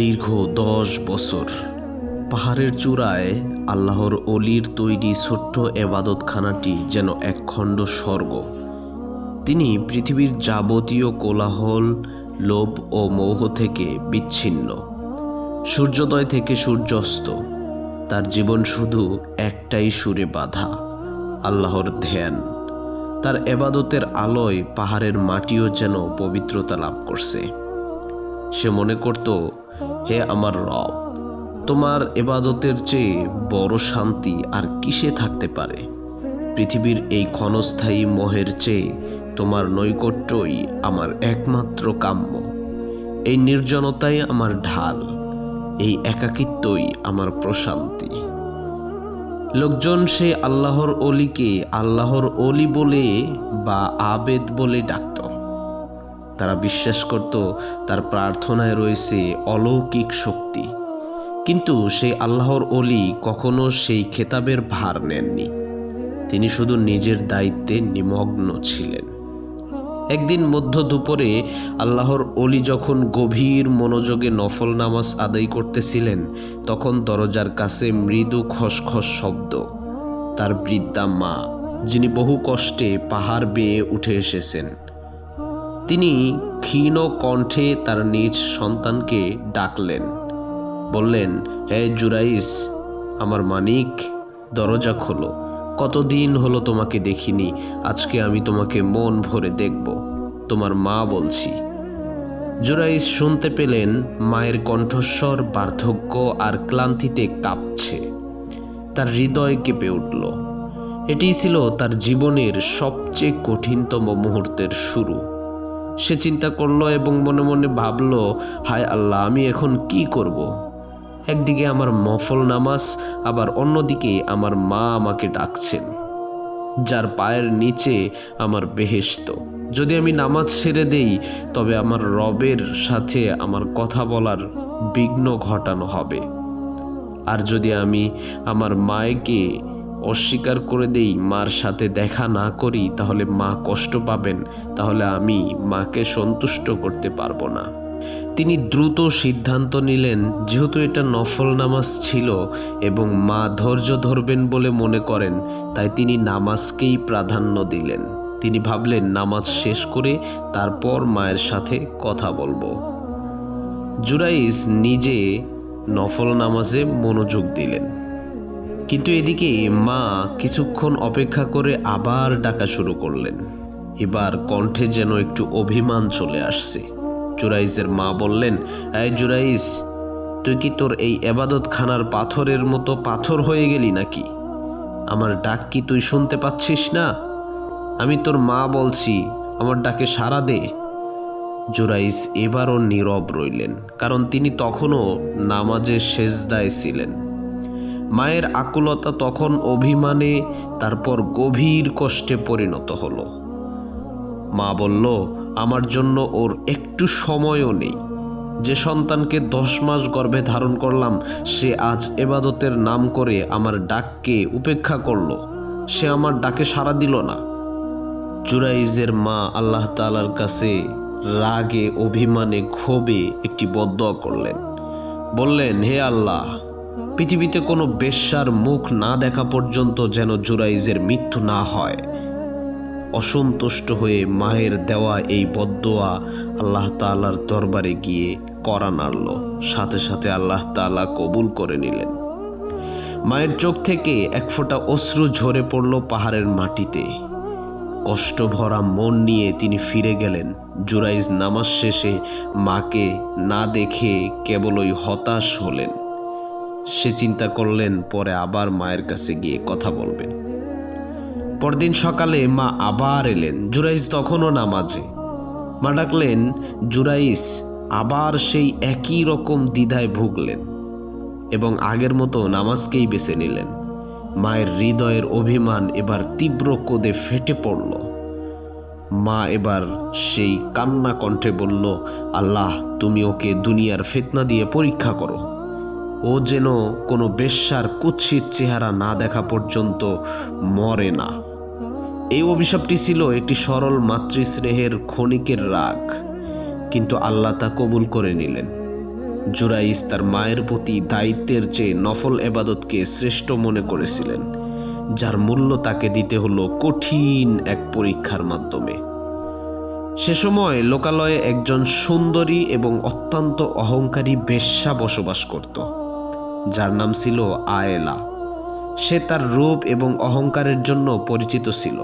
দীর্ঘ দশ বছর। পাহাড়ের চূড়ায় আল্লাহর অলির তৈরি ছোট্ট এবাদতখানাটি যেন একখণ্ড স্বর্গ। তিনি পৃথিবীর যাবতীয় কোলাহল, লোভ ও মোহ থেকে বিচ্ছিন্ন। সূর্যোদয় থেকে সূর্যাস্ত। তার জীবন শুধু একটাই সুরে বাঁধা, আল্লাহর ধ্যান। তার এবাদতের আলোয় পাহাড়ের মাটিও যেন পবিত্রতা লাভ করছে। সে মনে করত হে আমার রব, তোমার এবাদতের চেয়ে বড় শান্তি আর কিসে থাকতে পারে? পৃথিবীর এই ক্ষণস্থায়ী মোহের চেয়ে তোমার নৈকট্যই আমার একমাত্র কাম্য। এই নির্জনতাই আমার ঢাল, এই একাকিত্বই আমার প্রশান্তি। লোকজন সে আল্লাহর অলিকে আল্লাহর অলি বলে বা আবেদ বলে ডাকত। তারা বিশ্বাস করত তার প্রার্থনায় রয়েছে অলৌকিক শক্তি। কিন্তু সেই আল্লাহর অলি কখনো সেই খেতাবের ভার নেননি। তিনি শুধু নিজের দায়িত্বে নিমগ্ন ছিলেন। একদিন মধ্য দুপুরে আল্লাহর অলি যখন গভীর মনোযোগে নফল নামাজ আদায় করতেছিলেন, তখন দরজার কাছে মৃদু খসখস শব্দ। তার বৃদ্ধা মা, যিনি বহু কষ্টে পাহাড় বেয়ে উঠে এসেছেন তিনি ক্ষীণ কণ্ঠে তার নিজ সন্তানকে ডাকলেন। বললেন, হে জুরাইস, আমার মানিক, দরজা খোলো। কতদিন হলো তোমাকে দেখিনি, আজকে আমি তোমাকে মন ভরে দেখব। তোমার মা বলছি। জুরাইস শুনতে পেলেন মায়ের কণ্ঠস্বর বার্ধক্য আর ক্লান্তিতে কাঁপছে। তার হৃদয় কেঁপে উঠল। এটিই ছিল তার জীবনের সবচেয়ে কঠিনতম মুহূর্তের শুরু। সে চিন্তা করল এবং মনে মনে ভাবল, হায় আল্লাহ, আমি এখন কি করব। একদিকে আমার মফল নামাজ, আবার অন্যদিকে আমার মা আমাকে ডাকছেন, যার পায়ের নিচে আমার বেহেস্ত যদি আমি নামাজ ছেড়ে দেই, তবে আমার রবের সাথে আমার কথা বলার বিঘ্ন ঘটানো হবে আর যদি আমি আমার মায়েকে অস্বীকার করে দেই, মার সাথে দেখা না করি, তাহলে মা কষ্ট পাবেন, তাহলে আমি মাকে সন্তুষ্ট করতে পারব না। তিনি দ্রুত সিদ্ধান্ত নিলেন, যেহেতু এটা নফল নামাজ ছিল এবং মা ধৈর্য ধরবেন বলে মনে করেন, তাই তিনি নামাজকেই প্রাধান্য দিলেন। তিনি ভাবলেন, নামাজ শেষ করে তারপর মায়ের সাথে কথা বলব। জুরাইস নিজে নফল নামাজে মনোযোগ দিলেন। কিন্তু এদিকে মা কিছুক্ষণ অপেক্ষা করে আবার ডাকা শুরু করলেন। এবার কণ্ঠে যেন একটু অভিমান চলে আসছে। জুরাইসের মা বললেন, এই জুরাইস তুই কি তোর এই এবাদত খানার পাথরের মতো পাথর হয়ে গেলি নাকি? আমার ডাক কি তুই শুনতে পাচ্ছিস না? আমি তোর মা বলছি, আমার ডাকে সাড়া দে। জুরাইস এবারও নীরব রইলেন, কারণ তিনি তখনও নামাজের শেষদায় ছিলেন। মায়ের আকুলতা তখন অভিমানে, তারপর গভীর কষ্টে পরিণত হলো। মা বলল, আমার জন্য ওর একটু সময়ও নেই। যে সন্তানকে দশ মাস গর্ভে ধারণ করলাম, সে আজ এবাদতের নাম করে আমার ডাককে উপেক্ষা করল। সে আমার ডাকে সাড়া দিল না। জুরাইজের মা আল্লাহ তালার কাছে রাগে, অভিমানে ক্ষোভে একটি বদয়া করলেন। বললেন, হে আল্লাহ পৃথিবীতে কোনো বেশ্যার মুখ না দেখা পর্যন্ত যেন জুরাইজের মৃত্যু না হয়। অসন্তুষ্ট হয়ে মায়ের দেওয়া এই বদোয়া আল্লাহ তালার দরবারে গিয়ে করা নাড়ল। সাথে সাথে আল্লাহ তালা কবুল করে নিলেন। মায়ের চোখ থেকে এক ফোঁটা অশ্রু ঝরে পড়ল পাহাড়ের মাটিতে। কষ্ট ভরা মন নিয়ে তিনি ফিরে গেলেন। জুরাইজ নামাজ শেষে মাকে না দেখে কেবলই হতাশ হলেন। সে চিন্তা করলেন, পরে আবার মায়ের কাছে গিয়ে কথা বলবেন পরদিন সকালে মা আবার এলেন জুরাইস তখনও নামাজে। মা ডাকলেন জুরাইস আবার সেই একই রকম দ্বিধায় ভুগলেন এবং আগের মতো নামাজকেই বেছে নিলেন। মায়ের হৃদয়ের অভিমান এবার তীব্র কোদে ফেটে পড়ল। মা এবার সেই কান্না কণ্ঠে বলল, আল্লাহ, তুমি ওকে দুনিয়ার ফেতনা দিয়ে পরীক্ষা করো। ও যেন কোনো বেশ্যার কুৎসিত চেহারা না দেখা পর্যন্ত মরে না। এই অভিশাপটি ছিল একটি সরল মাতৃস্নেহের ক্ষণিকের রাগ, কিন্তু আল্লাহ তা কবুল করে নিলেন। জুরাইস তার মায়ের প্রতি দায়িত্বের চেয়ে নফল এবাদতকে শ্রেষ্ঠ মনে করেছিলেন, যার মূল্য তাকে দিতে হলো কঠিন এক পরীক্ষার মাধ্যমে। সে সময় লোকালয়ে একজন সুন্দরী এবং অত্যন্ত অহংকারী বেশ্যা বসবাস করত। যার নাম ছিল আয়েলা। সে তার রূপ এবং অহংকারের জন্য পরিচিত ছিল।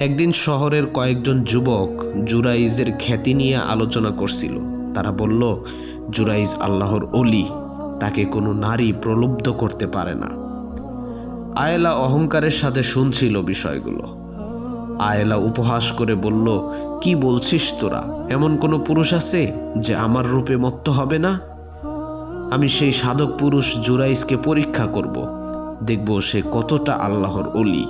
একদিন শহরের কয়েকজন যুবক জুরাইজের খ্যাতি নিয়ে আলোচনা করছিল। তারা বলল, জুরাইজ আল্লাহর অলি, তাকে কোনো নারী প্রলুব্ধ করতে পারে না। আয়েলা অহংকারের সাথে শুনছিল বিষয়গুলো। আয়েলা উপহাস করে বলল, কি বলছিস তোরা? এমন কোনো পুরুষ আছে যে আমার রূপে মত্ত হবে না? আমি সেই সাধক পুরুষ জুরাইসকে পরীক্ষা করব। দেখব সে কতটা আল্লাহর অলি।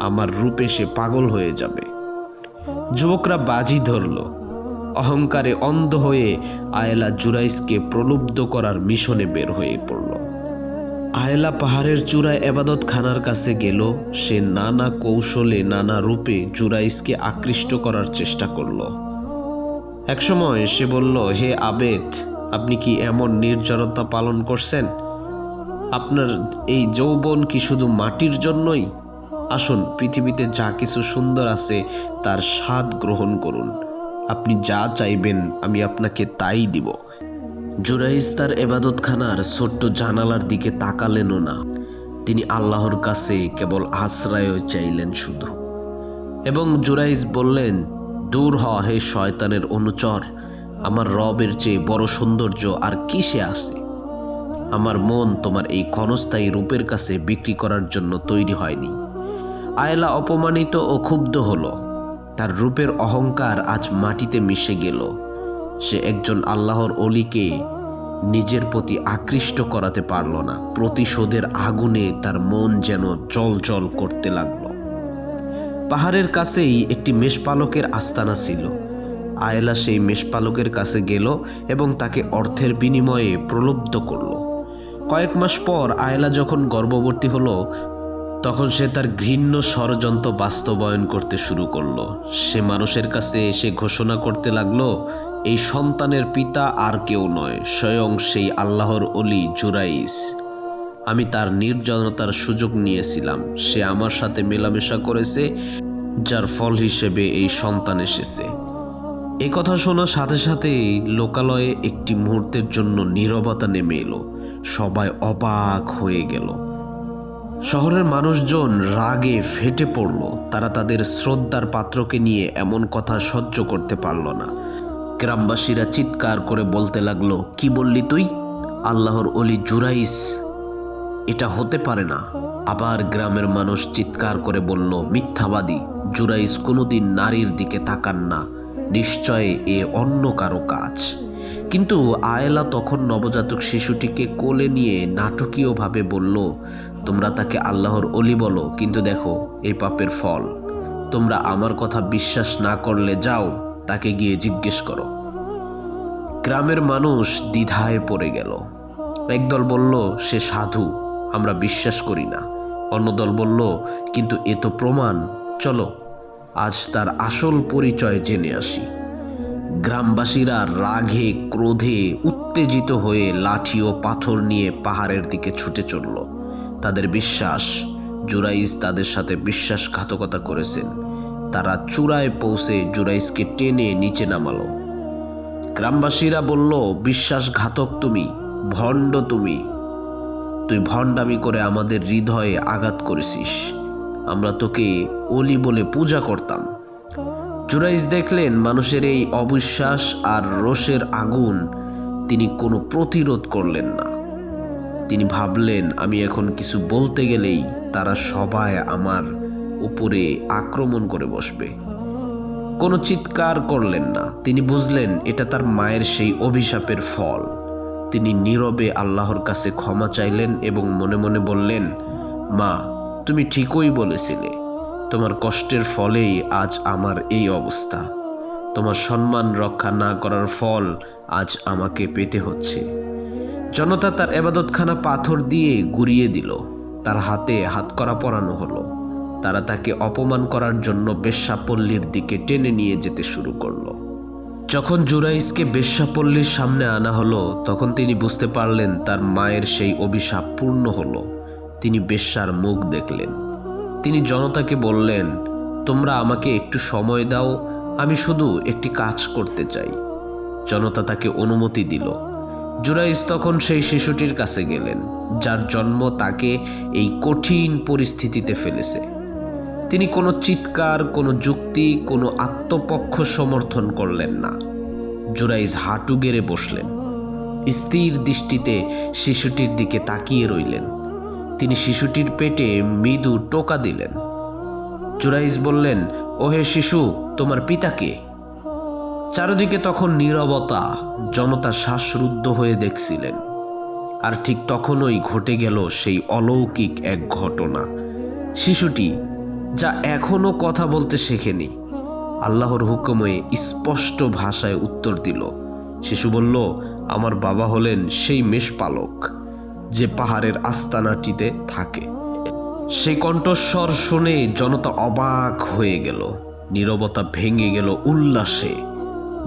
আমার রূপে সে পাগল হয়ে যাবে। যুবকরা বাজি ধরল। অহংকারে অন্ধ হয়ে আয়লা জুরাইসকে প্রলুব্ধ করার মিশনে বের হয়ে পড়ল। আয়লা পাহাড়ের চূড়ায় এবাদত খানার কাছে গেল। সে নানা কৌশলে, নানা রূপে জুরাইসকে আকৃষ্ট করার চেষ্টা করল। একসময় সে বলল, হে আবেদ আপনি কি এমন নির্জনতা পালন করছেন? আপনার এই যৌবন কি শুধু মাটির জন্যই? আসুন, পৃথিবীতে যা কিছু সুন্দর আছে, তার স্বাদ গ্রহণ করুন। আপনি যা চাইবেন, আমি আপনাকে তাই দিব। জুরাইজ তার এবাদতখানার ছোট্ট জানালার দিকে তাকালেনও না। তিনি আল্লাহর কাছে কেবল আশ্রয় চাইলেন শুধু। এবং জুরাইজ বললেন, দূর হ, হে শয়তানের অনুচর। আমার রবের চেয়ে বড় সৌন্দর্য আর কিসে আছে? আমার মন তোমার এই ক্ষণস্থায়ী রূপের কাছে বিক্রি করার জন্য তৈরি হয়নি। আয়লা অপমানিত ও ক্ষুব্ধ হল। তার রূপের অহংকার আজ মাটিতে মিশে গেল। সে একজন আল্লাহর অলিকে নিজের প্রতি আকৃষ্ট করাতে পারল না। প্রতিশোধের আগুনে তার মন যেন জল জল করতে লাগল। পাহাড়ের কাছেই একটি মেষপালকের আস্তানা ছিল। আয়েলা সেই মেষপালকের কাছে গেল এবং তাকে অর্থের বিনিময়ে প্রলুব্ধ করল। কয়েক মাস পর আয়েলা যখন গর্ভবতী হলো, তখন সে তার ঘৃণ্য ষড়যন্ত্র বাস্তবায়ন করতে শুরু করল। সে মানুষের কাছে এসে ঘোষণা করতে লাগল, এই সন্তানের পিতা আর কেউ নয়, স্বয়ং সেই আল্লাহর অলি জুরাইস। আমি তার নির্জনতার সুযোগ নিয়েছিলাম। সে আমার সাথে মেলামেশা করেছে, যার ফল হিসেবে এই সন্তান এসেছে। এ কথা শোনার সাথে সাথেই লোকালয়ে একটি মুহূর্তের জন্য নীরবতা নেমে এলো। সবাই অবাক হয়ে গেল। শহরের মানুষজন রাগে ফেটে পড়ল। তারা তাদের শ্রদ্ধার পাত্রকে নিয়ে এমন কথা সহ্য করতে পারল না। গ্রামবাসীরা চিৎকার করে বলতে লাগল, কি বললি তুই? আল্লাহর অলি জুরাইস এটা হতে পারে না। আবার গ্রামের মানুষ চিৎকার করে বলল, মিথ্যাবাদী জুরাইস কোনোদিন নারীর দিকে তাকান না। নিশ্চয় এ অন্য কারও কাজ। কিন্তু আয়েলা তখন নবজাতক শিশুটিকে কোলে নিয়ে নাটকীয়ভাবে বলল, তোমরা তাকে আল্লাহর অলি বলো, কিন্তু দেখো এই পাপের ফল। তোমরা আমার কথা বিশ্বাস না করলে যাও, তাকে গিয়ে জিজ্ঞেস করো। গ্রামের মানুষ দ্বিধায় পড়ে গেল। একদল বলল, সে সাধু, আমরা বিশ্বাস করি না। অন্য দল বলল, কিন্তু এ তো প্রমাণ, চলো। আজ তার আসল পরিচয় জেনে আসি। গ্রামবাসীরা রাগে, ক্রোধে উত্তেজিত হয়ে লাঠি ও পাথর নিয়ে পাহাড়ের দিকে ছুটে চলল। তাদের বিশ্বাস জুরাইজ তাদের সাথে বিশ্বাসঘাতকতা করেছেন। তারা চূড়ায় পৌঁছে জুরাইজকে টেনে নিচে নামালো। গ্রামবাসীরা বলল, বিশ্বাসঘাতক তুমি, ভণ্ড তুমি। তুই ভণ্ডামি করে আমাদের হৃদয়ে আঘাত করেছিস। আমরা তোকে অলি বলে পূজা করতাম। জুরাইজ দেখলেন মানুষের এই অবিশ্বাস আর রোষের আগুন, তিনি কোনো প্রতিরোধ করলেন না। তিনি ভাবলেন, আমি এখন কিছু বলতে গেলেই তারা সবাই আমার উপরে আক্রমণ করে বসবে। কোনো চিৎকার করলেন না। তিনি বুঝলেন, এটা তার মায়ের সেই অভিশাপের ফল। তিনি নীরবে আল্লাহর কাছে ক্ষমা চাইলেন এবং মনে মনে বললেন, মা তুমি ঠিকই বলেছিলে, তোমার কষ্টের ফলেই আজ আমার এই অবস্থা। তোমার সম্মান রক্ষা না করার ফল আজ আমাকে পেতে হচ্ছে। জনতা তার এবাদতখানা পাথর দিয়ে গুড়িয়ে দিল। তার হাতে হাতকড়া পরানো হলো। তারা তাকে অপমান করার জন্য বেশ্যাপল্লীর দিকে টেনে নিয়ে যেতে শুরু করল। যখন জুরাইসকে বেশ্যাপল্লীর সামনে আনা হলো, তখন তিনি বুঝতে পারলেন তার মায়ের সেই অভিশাপ পূর্ণ হলো। তিনি বেশ্যার মুখ দেখলেন। তিনি জনতাকে বললেন, তোমরা আমাকে একটু সময় দাও, আমি শুধু একটি কাজ করতে চাই। জনতা তাকে অনুমতি দিল। জুরাইস তখন সেই শিশুটির কাছে গেলেন, যার জন্ম তাকে এই কঠিন পরিস্থিতিতে ফেলেছে। তিনি কোনো চিৎকার, কোনো যুক্তি, কোনো আত্মপক্ষ সমর্থন করলেন না। জুরাইজ হাঁটু গেড়ে বসলেন। স্থির দৃষ্টিতে শিশুটির দিকে তাকিয়ে রইলেন। তিনি শিশুটির পেটে মৃদু টোকা দিলেন। জুরাইজ বললেন, ওহে শিশু, তোমার পিতাকে চারদিকে তখন নীরবতা, জনতা শ্বাসরুদ্ধ হয়ে দেখছিলেন। আর ঠিক তখনই ঘটে গেল সেই অলৌকিক এক ঘটনা। শিশুটি, যা এখনও কথা বলতে শেখেনি, আল্লাহর হুকুমে স্পষ্ট ভাষায় উত্তর দিল। শিশু বলল, আমার বাবা হলেন সেই মেষপালক। যে পাহাড়ের আস্তানাটিতে থাকে। সেই কণ্ঠস্বর শুনে জনতা অবাক হয়ে গেল। নীরবতা ভেঙে গেল উল্লাসে।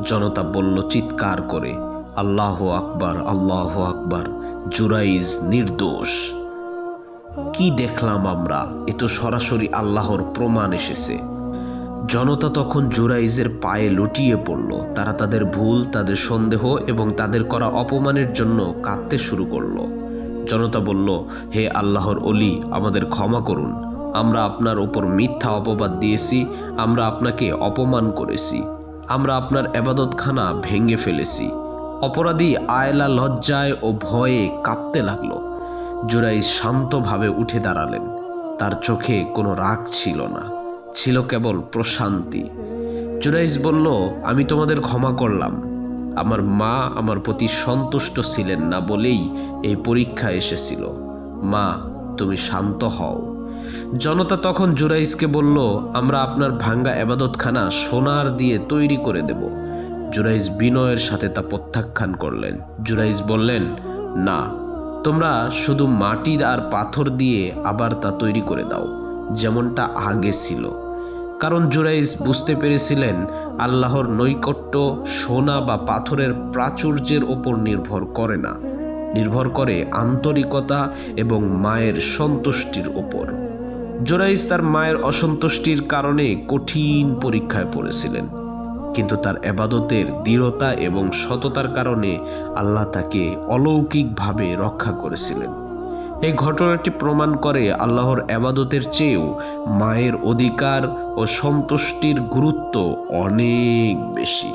জনতা বলল, চিৎকার করে। আল্লাহ আকবার আল্লাহ আকবার। জুরাইজ নির্দোষ। কি দেখলাম আমরা? এ তো সরাসরি আল্লাহর প্রমাণ এসেছে। জনতা তখন জুরাইজের পায়ে লুটিয়ে পড়ল। তারা তাদের ভুল, তাদের সন্দেহ এবং তাদের করা অপমানের জন্য কাঁদতে শুরু করল। জনতা বলল, হে আল্লাহর অলি আমাদের ক্ষমা করুন। আমরা আপনার ওপর মিথ্যা অপবাদ দিয়েছি, আমরা আপনাকে অপমান করেছি। আমরা আপনার এবাদতখানা ভেঙে ফেলেছি। অপরাধী আয়লা লজ্জায় ও ভয়ে কাঁপতে লাগল। জুরাই শান্তভাবে উঠে দাঁড়ালেন। তার চোখে কোনো রাগ ছিল না, ছিল কেবল প্রশান্তি। জুরাইজ বলল, আমি তোমাদের ক্ষমা করলাম। আমার মা আমার প্রতি সন্তুষ্ট ছিলেন না বলেই এই পরীক্ষা এসেছিল। মা, তুমি শান্ত হও। জনতা তখন জুরাইসকে বলল, আমরা আপনার ভাঙ্গা এবাদতখানা সোনার দিয়ে তৈরি করে দেব। জুরাইস বিনয়ের সাথে তা প্রত্যাখ্যান করলেন। জুরাইস বললেন, না, তোমরা শুধু মাটির আর পাথর দিয়ে আবার তা তৈরি করে দাও, যেমনটা আগে ছিল। কারণ জুরাইজ বুঝতে পেরেছিলেন আল্লাহর নৈকট্য সোনা বা পাথরের প্রাচুর্যের ওপর নির্ভর করে না, নির্ভর করে আন্তরিকতা এবং মায়ের সন্তুষ্টির ওপর। জোরাইজ তার মায়ের অসন্তুষ্টির কারণে কঠিন পরীক্ষায় পড়েছিলেন, কিন্তু তার এবাদতের দৃঢ়তা এবং সততার কারণে আল্লাহ তাকে অলৌকিকভাবে রক্ষা করেছিলেন। এই ঘটনাটি প্রমাণ করে আল্লাহর আবাদতের চেয়েও মায়ের অধিকার ও সন্তুষ্টির গুরুত্ব অনেক বেশি।